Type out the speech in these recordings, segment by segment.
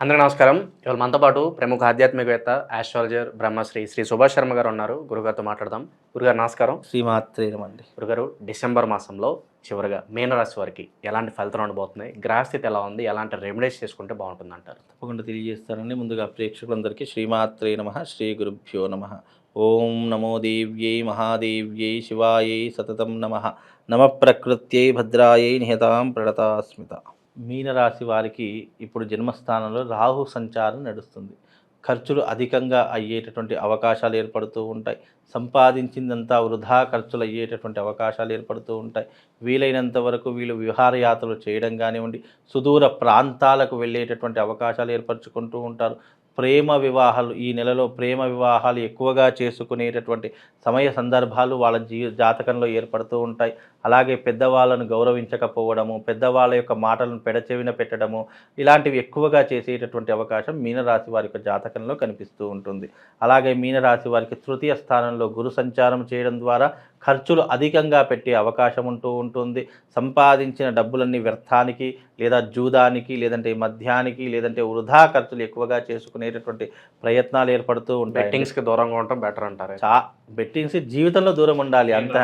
అందరికీ నమస్కారం. ఇవాళ మనతో పాటు ప్రముఖ ఆధ్యాత్మికవేత్త ఆస్ట్రాలజర్ బ్రహ్మశ్రీ శ్రీ సుభాష్ శర్మ గారు ఉన్నారు. గురుగారితో మాట్లాడదాం. గురుగారు నమస్కారం. శ్రీమాత్రేనమండి గురుగారు డిసెంబర్ మాసంలో చివరిగా మీనరాశి వారికి ఎలాంటి ఫలితం ఉండబోతున్నాయి? గ్రహస్థితి ఎలా ఉంది? ఎలాంటి రెమెడీస్ చేసుకుంటే బాగుంటుంది అంటారు తప్పకుండా తెలియజేస్తానండి. ముందుగా ప్రేక్షకులందరికీ శ్రీమాత్రే నమ శ్రీ గురుభ్యో నమ. ఓం నమో దేవ్యై మహాదేవ్యై శివాయై సతతం నమ. నమ ప్రకృత్యై భద్రాయై నిహతాం ప్రణతాస్మిత. మీనరాశి వారికి ఇప్పుడు జన్మస్థానంలో రాహు సంచారం నడుస్తుంది. ఖర్చులు అధికంగా అయ్యేటటువంటి అవకాశాలు ఏర్పడుతూ ఉంటాయి. సంపాదించిందంతా వృధా ఖర్చులు అయ్యేటటువంటి అవకాశాలు ఏర్పడుతూ ఉంటాయి. వీలైనంత వరకు వీళ్ళు విహారయాత్రలు చేయడం కానివ్వండి సుదూర ప్రాంతాలకు వెళ్ళేటటువంటి అవకాశాలు ఏర్పరచుకుంటూ ఉంటారు. ప్రేమ వివాహాలు ఈ నెలలో ప్రేమ వివాహాలు ఎక్కువగా చేసుకునేటటువంటి సమయ సందర్భాలు వాళ్ళ జీ జాతకంలో ఏర్పడుతూ ఉంటాయి. అలాగే పెద్దవాళ్ళను గౌరవించకపోవడము పెద్దవాళ్ళ యొక్క మాటలను పెడచెవిన పెట్టడము ఇలాంటివి ఎక్కువగా చేసేటటువంటి అవకాశం మీనరాశి వారి యొక్క జాతకంలో కనిపిస్తూ ఉంటుంది. అలాగే మీనరాశి వారికి తృతీయ స్థానంలో గురు సంచారం చేయడం ద్వారా ఖర్చులు అధికంగా పెట్టే అవకాశం ఉంటూ ఉంటుంది. సంపాదించిన డబ్బులన్నీ వ్యర్థానికి లేదా జూదానికి లేదంటే మద్యానికి లేదంటే వృధా ఖర్చులు ఎక్కువగా చేసుకునేటటువంటి ప్రయత్నాలు ఏర్పడుతూ ఉంటాయి బెట్టింగ్స్కి దూరంగా ఉండటం బెటర్ అంటారు. చా బెట్టింగ్స్ జీవితంలో దూరం ఉండాలి అంత.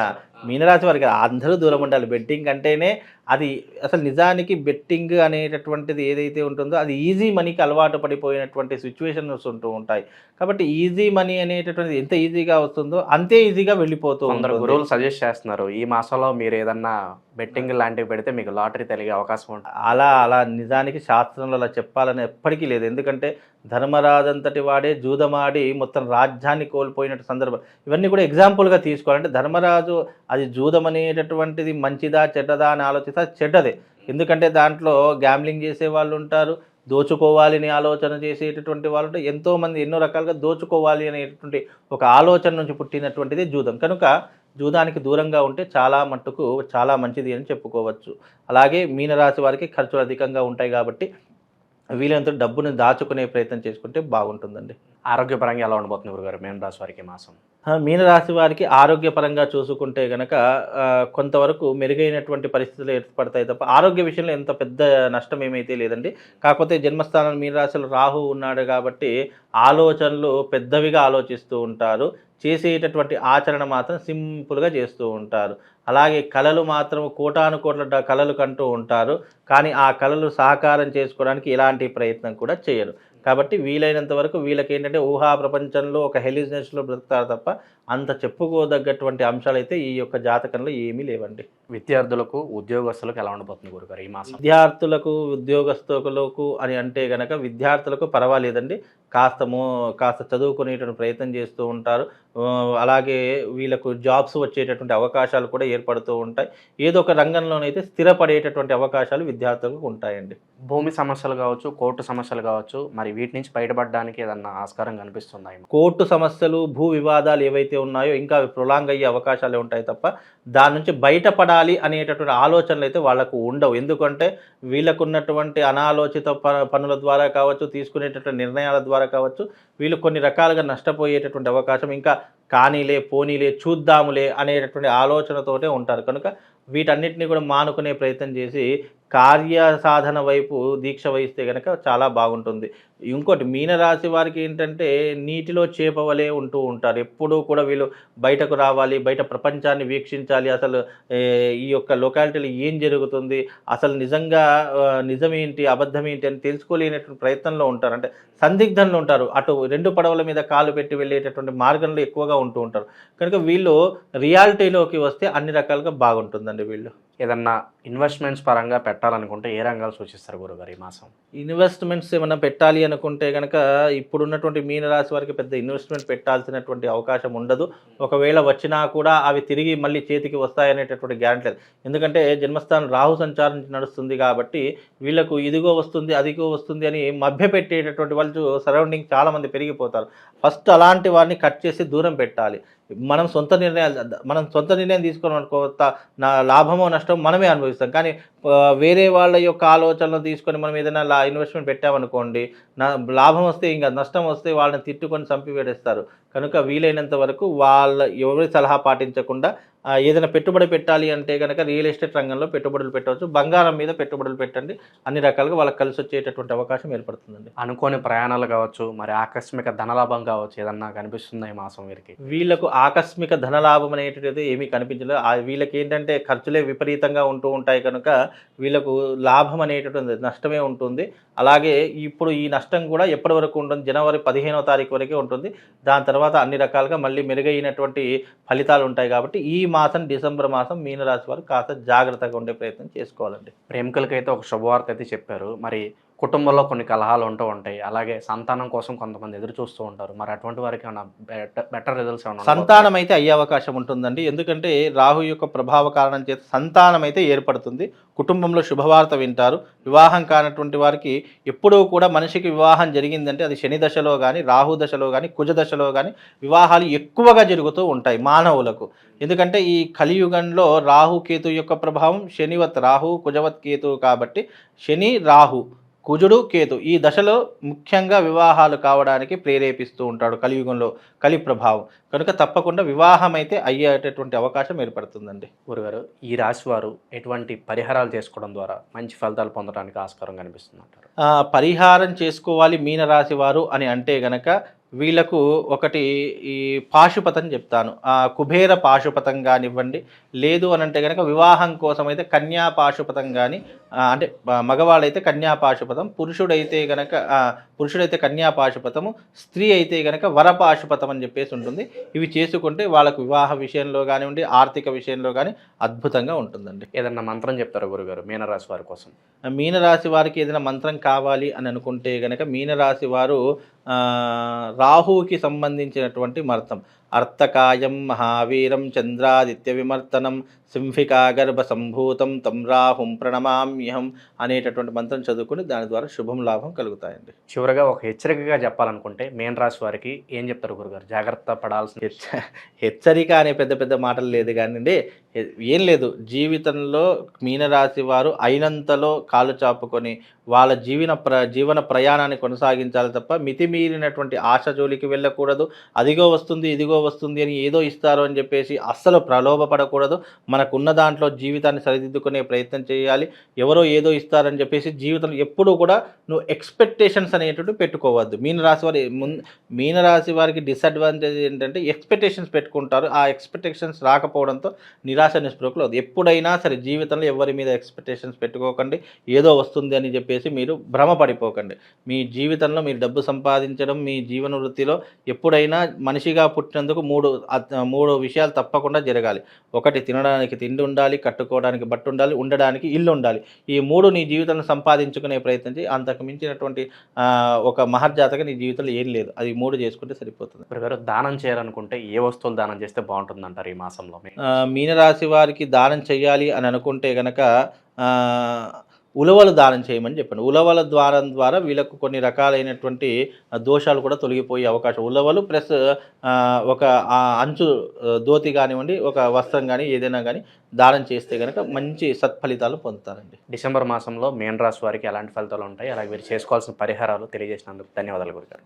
మీనరాశి వారికి అందరూ దూరం ఉండాలి. బెట్టింగ్ అంటేనే అది అసలు నిజానికి బెట్టింగ్ అనేటటువంటిది ఏదైతే ఉంటుందో అది ఈజీ మనీకి అలవాటు పడిపోయినటువంటి సిచ్యువేషన్స్ ఉంటూ ఉంటాయి. కాబట్టి ఈజీ మనీ అనేటటువంటిది ఎంత ఈజీగా వస్తుందో అంతే ఈజీగా వెళ్ళిపోతూ ఉంటుంది. గురువులు సజెస్ట్ చేస్తున్నారు ఈ మాసంలో మీరు ఏదన్నా బెట్టింగ్ లాంటివి పెడితే మీకు లాటరీ తెలిగే అవకాశం ఉంటుంది. అలా అలా నిజానికి శాస్త్రంలో అలా చెప్పాలని ఎప్పటికీ లేదు. ఎందుకంటే ధర్మరాజంతటి వాడే జూదమాడి మొత్తం రాజ్యాన్ని కోల్పోయినట్టు సందర్భం. ఇవన్నీ కూడా ఎగ్జాంపుల్గా తీసుకోవాలంటే ధర్మరాజు అది జూదం అనేటటువంటిది మంచిదా చెడ్డదా అని ఆలోచిస్తే అది చెడ్డదే. ఎందుకంటే దాంట్లో గ్యాంబ్లింగ్ చేసే వాళ్ళు ఉంటారు దోచుకోవాలని ఆలోచన చేసేటటువంటి వాళ్ళు ఎంతోమంది ఎన్నో రకాలుగా దోచుకోవాలి అనేటటువంటి ఒక ఆలోచన నుంచి పుట్టినటువంటిది జూదం. కనుక జూదానికి దూరంగా ఉంటే చాలా మట్టుకు చాలా మంచిది అని చెప్పుకోవచ్చు. అలాగే మీనరాశి వారికి ఖర్చులు అధికంగా ఉంటాయి కాబట్టి వీలైనంత డబ్బుని దాచుకునే ప్రయత్నం చేసుకుంటే బాగుంటుందండి. ఆరోగ్యపరంగా ఎలా ఉండబోతుంది గురుగారు మీనరాశి వారికి మాసం? మీనరాశి వారికి ఆరోగ్యపరంగా చూసుకుంటే గనక కొంతవరకు మెరుగైనటువంటి పరిస్థితులు ఏర్పడతాయి తప్ప ఆరోగ్య విషయంలో ఎంత పెద్ద నష్టం ఏమైతే లేదండి. కాకపోతే జన్మస్థానం మీనరాశిలో రాహు ఉన్నాడు కాబట్టి ఆలోచనలు పెద్దవిగా ఆలోచిస్తూ ఉంటారు. చేసేటటువంటి ఆచరణ మాత్రం సింపుల్గా చేస్తూ ఉంటారు. అలాగే కళలు మాత్రం కోటాను కోట్ల కళలు కంటూ ఉంటారు. కానీ ఆ కళలు సహకారం చేసుకోవడానికి ఎలాంటి ప్రయత్నం కూడా చేయరు. కాబట్టి వీలైనంత వరకు వీళ్ళకి ఏంటంటే ఊహా ప్రపంచంలో ఒక హెలిజినెస్లో బ్రతుకుతారు తప్ప అంత చెప్పుకోదగ్గటువంటి అంశాలు అయితే ఈ యొక్క జాతకంలో ఏమీ లేవండి. విద్యార్థులకు ఉద్యోగస్తులకు ఎలా ఉండబోతుంది గురుగారు ఈ మాసం? విద్యార్థులకు ఉద్యోగస్తులకు అని అంటే గనక విద్యార్థులకు పర్వాలేదండి. కాస్త మో కాస్త చదువుకునేటువంటి ప్రయత్నం చేస్తూ ఉంటారు. అలాగే వీళ్ళకు జాబ్స్ వచ్చేటటువంటి అవకాశాలు కూడా ఏర్పడుతూ ఉంటాయి. ఏదో ఒక రంగంలోనైతే స్థిరపడేటటువంటి అవకాశాలు విద్యార్థులకు ఉంటాయండి. భూమి సమస్యలు కావచ్చు కోర్టు సమస్యలు కావచ్చు మరి వీటి నుంచి బయటపడడానికి ఏదన్నా ఆస్కారం కనిపిస్తుందా ఈ కోర్టు సమస్యలు భూ వివాదాలు ఏవైతే ఉన్నాయో ఇంకా అవి ప్రొలాంగ్ అయ్యే అవకాశాలు ఉంటాయి తప్ప దాని నుంచి బయటపడాలి అనేటటువంటి ఆలోచనలు అయితే వాళ్ళకు ఉండవు. ఎందుకంటే వీళ్ళకు ఉన్నటువంటి అనాలోచిత ప- పనుల ద్వారా కావచ్చు తీసుకునేటటువంటి నిర్ణయాల ద్వారా కావచ్చు వీళ్ళు కొన్ని రకాలుగా నష్టపోయేటటువంటి అవకాశం ఇంకా కానీలే పోనీలే చూద్దాములే అనేటటువంటి ఆలోచనతోటే ఉంటారు. కనుక వీటన్నిటిని కూడా మానుకునే ప్రయత్నం చేసి కార్య సాధన వైపు దీక్ష వహిస్తే కనుక చాలా బాగుంటుంది. ఇంకోటి మీనరాశి వారికి ఏంటంటే నీటిలో చేపవలే ఉంటూ ఉంటారు. ఎప్పుడూ కూడా వీళ్ళు బయటకు రావాలి బయట ప్రపంచాన్ని వీక్షించాలి. అసలు ఈ యొక్క లొకాలిటీలో ఏం జరుగుతుంది అసలు నిజంగా నిజమేంటి అబద్ధం ఏంటి అని తెలుసుకోలేనటువంటి ప్రయత్నంలో ఉంటారు. అంటే సందిగ్ధంలో ఉంటారు. అటు రెండు పడవల మీద కాలు పెట్టి వెళ్ళేటటువంటి మార్గంలో ఎక్కువగా ఉంటూ ఉంటారు. కనుక వీళ్ళు రియాలిటీలోకి వస్తే అన్ని రకాలుగా బాగుంటుందండి వీళ్ళు. ఏదన్నా ఇన్వెస్ట్మెంట్స్ పరంగా పెట్టాలనుకుంటే ఏ రంగాలు సూచిస్తారు గురుగారు ఈ మాసం? ఇన్వెస్ట్మెంట్స్ ఏమైనా పెట్టాలి అనుకుంటే కనుక ఇప్పుడున్నటువంటి మీనరాశి వారికి పెద్ద ఇన్వెస్ట్మెంట్ పెట్టాల్సినటువంటి అవకాశం ఉండదు. ఒకవేళ వచ్చినా కూడా అవి తిరిగి మళ్ళీ చేతికి వస్తాయనేటటువంటి గ్యారంటీ లేదు. ఎందుకంటే జన్మస్థానం రాహు సంచారం నడుస్తుంది కాబట్టి వీళ్ళకు ఇదిగో వస్తుంది అదిగో వస్తుంది అని మభ్య పెట్టేటటువంటి వాళ్ళు సరౌండింగ్ చాలామంది పెరిగిపోతారు. ఫస్ట్ అలాంటి వారిని కట్ చేసి దూరం పెట్టాలి. మనం సొంత నిర్ణయాలు మనం సొంత నిర్ణయం తీసుకోవడం అనుకో నా లాభమో నష్టం మనమే అనుభవిస్తాం. కానీ వేరే వాళ్ళ యొక్క ఆలోచనలు తీసుకొని మనం ఏదైనా లా ఇన్వెస్ట్మెంట్ పెట్టామనుకోండి నా లాభం వస్తే ఇంకా నష్టం వస్తే వాళ్ళని తిట్టుకొని చంపివేడేస్తారు. కనుక వీలైనంత వరకు వాళ్ళ ఎవరి సలహా పాటించకుండా ఏదైనా పెట్టుబడి పెట్టాలి అంటే కనుక రియల్ ఎస్టేట్ రంగంలో పెట్టుబడులు పెట్టవచ్చు. బంగారం మీద పెట్టుబడులు పెట్టండి. అన్ని రకాలుగా వాళ్ళకి కలిసి వచ్చేటటువంటి అవకాశం ఏర్పడుతుందండి. అనుకోని ప్రయాణాలు కావచ్చు మరి ఆకస్మిక ధనలాభం కావచ్చు ఏదన్నా కనిపిస్తుందా ఈ మాసం వీరికి? వీళ్ళకు ఆకస్మిక ధనలాభం అనేటువంటిది ఏమీ కనిపించలేదు. వీళ్ళకి ఏంటంటే ఖర్చులే విపరీతంగా ఉంటూ ఉంటాయి కనుక వీళ్ళకు లాభం అనేటటువంటి నష్టమే ఉంటుంది. అలాగే ఇప్పుడు ఈ నష్టం కూడా ఎప్పటి వరకు ఉంటుంది? జనవరి పదిహేనవ తారీఖు వరకే ఉంటుంది. దాని తర్వాత అన్ని రకాలుగా మళ్ళీ మెరుగైనటువంటి ఫలితాలు ఉంటాయి కాబట్టి ఈ మాసం డిసెంబర్ మాసం మీనరాశి వారు కాస్త జాగ్రత్తగా ఉండే ప్రయత్నం చేసుకోవాలండి. ప్రేమికులకైతే ఒక శుభవార్త అయితే చెప్పారు. మరి కుటుంబంలో కొన్ని కలహాలు ఉంటూ ఉంటాయి. అలాగే సంతానం కోసం కొంతమంది ఎదురు చూస్తూ ఉంటారు. మరి అటువంటి వారికి ఏమైనా బెటర్ బెటర్ రిజల్ట్స్ ఏమైనా సంతానం అయితే అయ్యే అవకాశం ఉంటుందండి. ఎందుకంటే రాహు యొక్క ప్రభావ కారణం చేత సంతానం అయితే ఏర్పడుతుంది. కుటుంబంలో శుభవార్త వింటారు. వివాహం కానటువంటి వారికి ఎప్పుడూ కూడా మనిషికి వివాహం జరిగిందంటే అది శని దశలో కానీ రాహు దశలో కానీ కుజ దశలో కానీ వివాహాలు ఎక్కువగా జరుగుతూ ఉంటాయి మానవులకు. ఎందుకంటే ఈ కలియుగంలో రాహు కేతు యొక్క ప్రభావం శనివత్ రాహు కుజవత్ కేతు కాబట్టి శని రాహు కుజుడు కేతు. ఈ దశలో ముఖ్యంగా వివాహాలు కావడానికి ప్రేరేపిస్తూ ఉంటాడు కలియుగంలో కలి ప్రభావం. కనుక తప్పకుండా వివాహం అయితే అయ్యేటటువంటి అవకాశం ఏర్పడుతుందండి. గురుగారు ఈ రాశి వారు ఎటువంటి పరిహారాలు చేసుకోవడం ద్వారా మంచి ఫలితాలు పొందడానికి ఆస్కారం కనిపిస్తుంది పరిహారం చేసుకోవాలి మీనరాశి వారు అని అంటే గనక వీళ్ళకు ఒకటి ఈ పాశుపతం చెప్తాను. ఆ కుబేర పాశుపతం కానివ్వండి లేదు అని అంటే కనుక వివాహం కోసం అయితే కన్యా పాశుపతం కానీ అంటే మగవాళ్ళైతే కన్యా పాశుపతం పురుషుడైతే గనక ఆ, పురుషుడైతే కన్యా పాశుపతము స్త్రీ అయితే గనక వర పాశుపతం అని చెప్పేసి ఉంటుంది. ఇవి చేసుకుంటే వాళ్ళకు వివాహ విషయంలో కానివ్వండి ఆర్థిక విషయంలో కానీ అద్భుతంగా ఉంటుందండి. ఏదన్నా మంత్రం చెప్తారు గురుగారు? మీనరాశి వారి కోసం. మీనరాశి వారికి ఏదైనా మంత్రం కావాలి అని అనుకుంటే గనక మీనరాశి వారు రాహువుకి సంబంధించినటువంటి మర్తం. అర్థకాయం మహావీరం చంద్రాదిత్య విమర్తనం సింహికా గర్భ సంభూతం తం రాహుం ప్రణమామ్యహం అనేటటువంటి మంత్రం చదువుకుని దాని ద్వారా శుభం లాభం కలుగుతాయండి. చివరగా ఒక హెచ్చరికగా చెప్పాలనుకుంటే మీన రాశి వారికి ఏం చెప్తారు గురుగారు? జాగ్రత్త పడాల్సిన హెచ్చ హెచ్చరిక అనే పెద్ద పెద్ద మాటలు లేదు కానివ్వండి ఏం లేదు. జీవితంలో మీనరాశి వారు అయినంతలో కాలు చాపుకొని వాళ్ళ జీవన ప్ర జీవన ప్రయాణాన్ని కొనసాగించాలి తప్ప మితిమీరినటువంటి ఆశ జోలికి వెళ్ళకూడదు. అదిగో వస్తుంది ఇదిగో వస్తుంది అని ఏదో ఇస్తారు అని చెప్పేసి అస్సలు ప్రలోభపడకూడదు. మనకున్న దాంట్లో జీవితాన్ని సరిదిద్దుకునే ప్రయత్నం చేయాలి. ఎవరో ఏదో ఇస్తారని చెప్పేసి జీవితంలో ఎప్పుడూ కూడా నువ్వు ఎక్స్పెక్టేషన్స్ అనేటువంటి పెట్టుకోవద్దు. మీనరాశి వారి ముందు మీనరాశి వారికి డిసడ్వాంటేజ్ ఏంటంటే ఎక్స్పెక్టేషన్స్ పెట్టుకుంటారు. ఆ ఎక్స్పెక్టేషన్స్ రాకపోవడంతో నిరాశ నిస్పృహకులు అవుతుంది ఎప్పుడైనా సరే జీవితంలో ఎవరి మీద ఎక్స్పెక్టేషన్స్ పెట్టుకోకండి. ఏదో వస్తుంది అని చెప్పేసి మీరు భ్రమపడిపోకండి. మీ జీవితంలో మీరు డబ్బు సంపాదించడం మీ జీవన వృత్తిలో ఎప్పుడైనా మనిషిగా పుట్టిన పుట్టినందుకు మూడు మూడు విషయాలు తప్పకుండా జరగాలి. ఒకటి తినడానికి తిండి ఉండాలి కట్టుకోవడానికి బట్ట ఉండాలి ఉండడానికి ఇల్లు ఉండాలి. ఈ మూడు నీ జీవితంలో సంపాదించుకునే ప్రయత్నం చేయి. అంతకు మించినటువంటి ఒక మహర్జాతగా నీ జీవితంలో ఏం లేదు. అది మూడు చేసుకుంటే సరిపోతుంది. గురుగారు దానం చేయాలనుకుంటే ఏ వస్తువులు దానం చేస్తే బాగుంటుంది అంటారు ఈ మాసంలో? మీనరాశి వారికి దానం చేయాలి అని అనుకుంటే గనక ఆ, ఉలవలు దానం చేయమని చెప్పండి. ఉలవల ద్వారం ద్వారా వీళ్ళకు కొన్ని రకాలైనటువంటి దోషాలు కూడా తొలగిపోయే అవకాశం. ఉలవలు ప్లస్ ఒక అంచు ధోతి కానివ్వండి ఒక వస్త్రం కానీ ఏదైనా కానీ దానం చేస్తే కనుక మంచి సత్ఫలితాలు పొందుతారండి. డిసెంబర్ మాసంలో మేన్ రాశి వారికి ఎలాంటి ఫలితాలు ఉంటాయి? అలాగే మీరు చేసుకోవాల్సిన పరిహారాలు తెలియజేసినందుకు ధన్యవాదాలు గురుగారు.